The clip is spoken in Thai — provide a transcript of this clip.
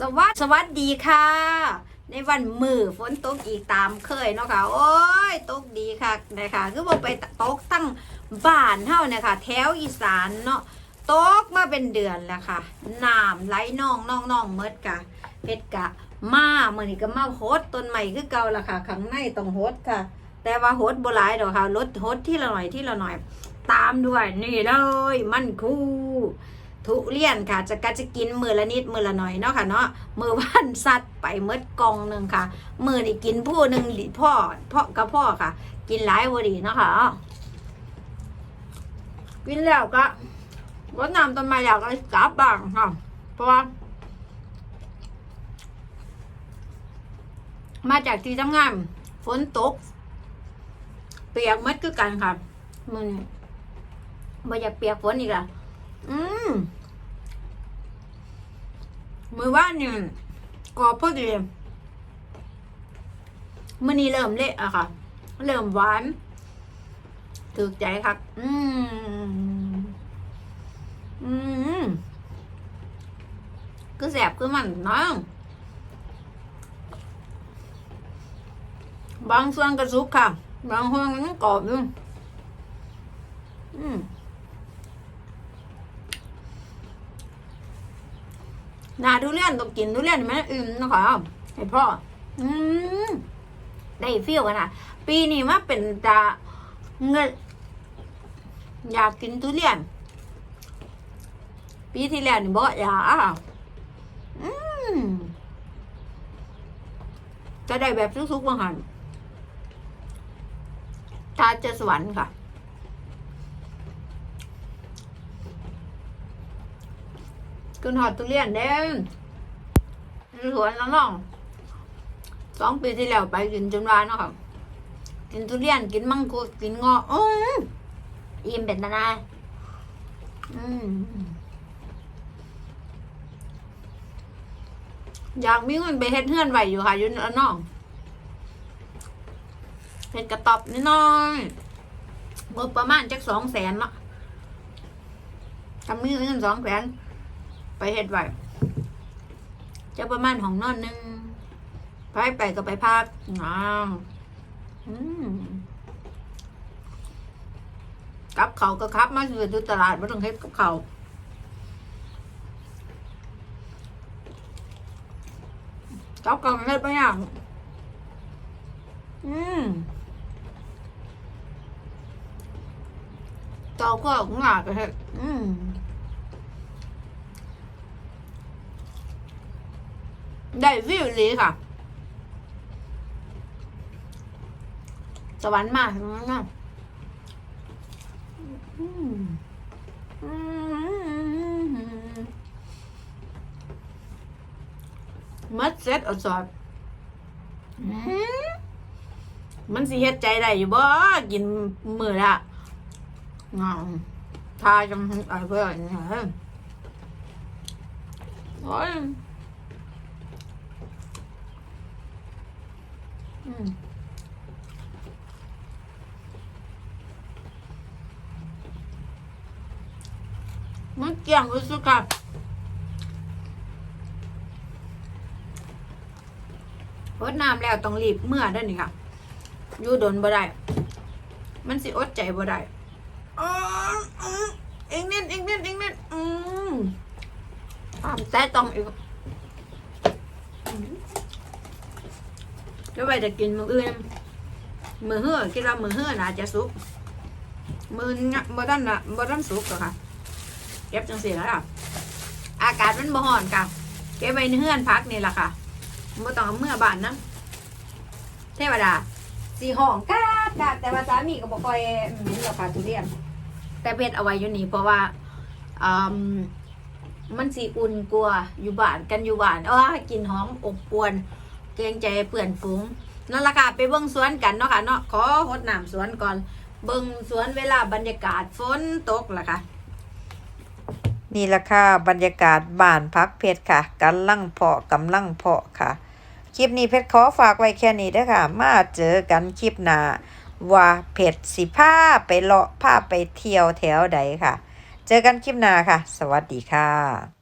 สวัสสวัสดีค่ะ ในวันมือฝนตกอีกตามเคยเนาะค่ะ โอ้ยตกดีค่ะนะคะคือบอกไปตกตั้งบ้านเท่าเนี่ยค่ะ แถวอีสานเนาะตกมาเป็นเดือนแล้วค่ะน้ำไหลน่องนองนองเมดกะเพชรกะ มาเมื่อนี้ก็มาโฮดต้นใหม่คือเก่าละค่ะข้างในต้องโฮดค่ะ แต่ว่าโฮดโบหลายดอกค่ะลดโฮดที่ละหน่อยที่ละหน่อย ตามด้วยนี่เลยมันคู่ ทุเรียนค่ะ จะก็จะกินมือละนิดมือละหน่อยเนาะค่ะเนาะมือวันสัตว์ไปเมดกองหนึ่งค่ะ มือนี่กินผู้หนึ่งหรือพ่อพ่อกับพ่อค่ะ กินหลายวดีเนาะค่ะกินแล้วก็รดน้ำต้นไม้แล้วก็กลับบ้างค่ะเพราะว่ามาจากที่ทำงานฝนตก เปียกมัดคือกันค่ะมือนี้บ่อยากเปียกฝนอีกละ อืมมือว่านเนี่ยกรอบพอดีมื่อนี้เริ่มเละอะค่ะ เริ่มหวานถูกใจครับ อืม อืมคือแสบคือมันเนาะบางส่วนก็สุกค่ะ บางส่วนก็กรอบอยู่อืม นาทุเรียนต้องกินทุเรียนไหมอืมนะคะให้พ่อ อืมได้ฟีลกันนะปีนี้มาเป็นตาเงินอยากกินทุเรียน ปีที่แล้วนี่บ่อยากอะอืมจะได้แบบสุกๆบางหันทาจะสวรรค์ค่ะ กินหอดทุเรียนเด้มสวนน้องสองปีที่แล้วไปกินจนวานเนาะค่ะกินทุเรียนกินมังคุดกินงาะอืมอิ่มเป็นตานาอืมอยากมีเงินไปเฮ็ดเฮือนไหวอยู่ค่ะอยู่ละน้องเฮ็ดกระตอบนิดหน้อยงบประมาณจักสองแสนเนาะทำมีเงินสองแสน ไปเฮ็ดไว้จะประมาณของนอนหนึ่งไปไปก็ไปพักอ้าวอืมกับเขาก็ครับมาซื้อที่ตลาดไม่ต้องเฮ็ดกับเขาวกับเขาเฮ็ดไปอย่างอืมเจ้าก็ของาก็เฮ็ดอืม ได้วิวเลยค่ะ สวรรค์มากนะอืมอืมมัดเซ็ตอดสอดมันสิเฮ็ดใจได้อยู่บ่กินมือละงามทาจังอะไรเพื่อนเนี่ยโอ้ย อืมมันเกี่ยงรู้สึกค่ะรดน้ำแล้วต้องรีบเมื่อด้วนี่ค่ะอยู่โดนบ่ได้ มันสิอดใจบ่ได้อ๋ออืมอีกนิดอีกนิดอีกนิดอืมตามแต่ต้องอีก ก็ไปจะกินมืออื่นมือเหือคิดว่ามือเหือน่าจะสุกมือเนี้ยบ่ทันน่ะบ่ทันสุกหรอค่ะเก็บจังสีแล้วล่ะอากาศมันบ่ร้อนค่ะเก็บไว้ในเฮือนพักนี่แหละค่ะบ่ต้องเอาเมื่อบ้านนะเทวดาสีห้องกากกากแต่ว่าสามีก็บ่ค่อยเหม็นหรอกค่ะทุเรียนแต่เพชรเอาไว้อยู่นี่เพราะว่าอืมมันสีอุ่นกลัวอยู่บ้านกันอยู่บ้านเออกินหอมอบอวน เกรงใจเปื่อนฝูงนั่นละค่ะไปเบิ้งสวนกันเนาะค่ะเนาะขอหดน้ำสวนก่อน เบิ้งสวนเวลาบรรยากาศฝนตกล่ะค่ะ นี่ละค่ะบรรยากาศบ้านพักเพชรค่ะกำลังเพาะกำลังเพาะค่ะ คลิปนี้เพชรขอฝากไว้แค่นี้เด้อค่ะ มาเจอกันคลิปหน้าว่าเพชรสิพาไปเลาะพาไปเที่ยวแถวใดค่ะ เจอกันคลิปหน้าค่ะ สวัสดีค่ะ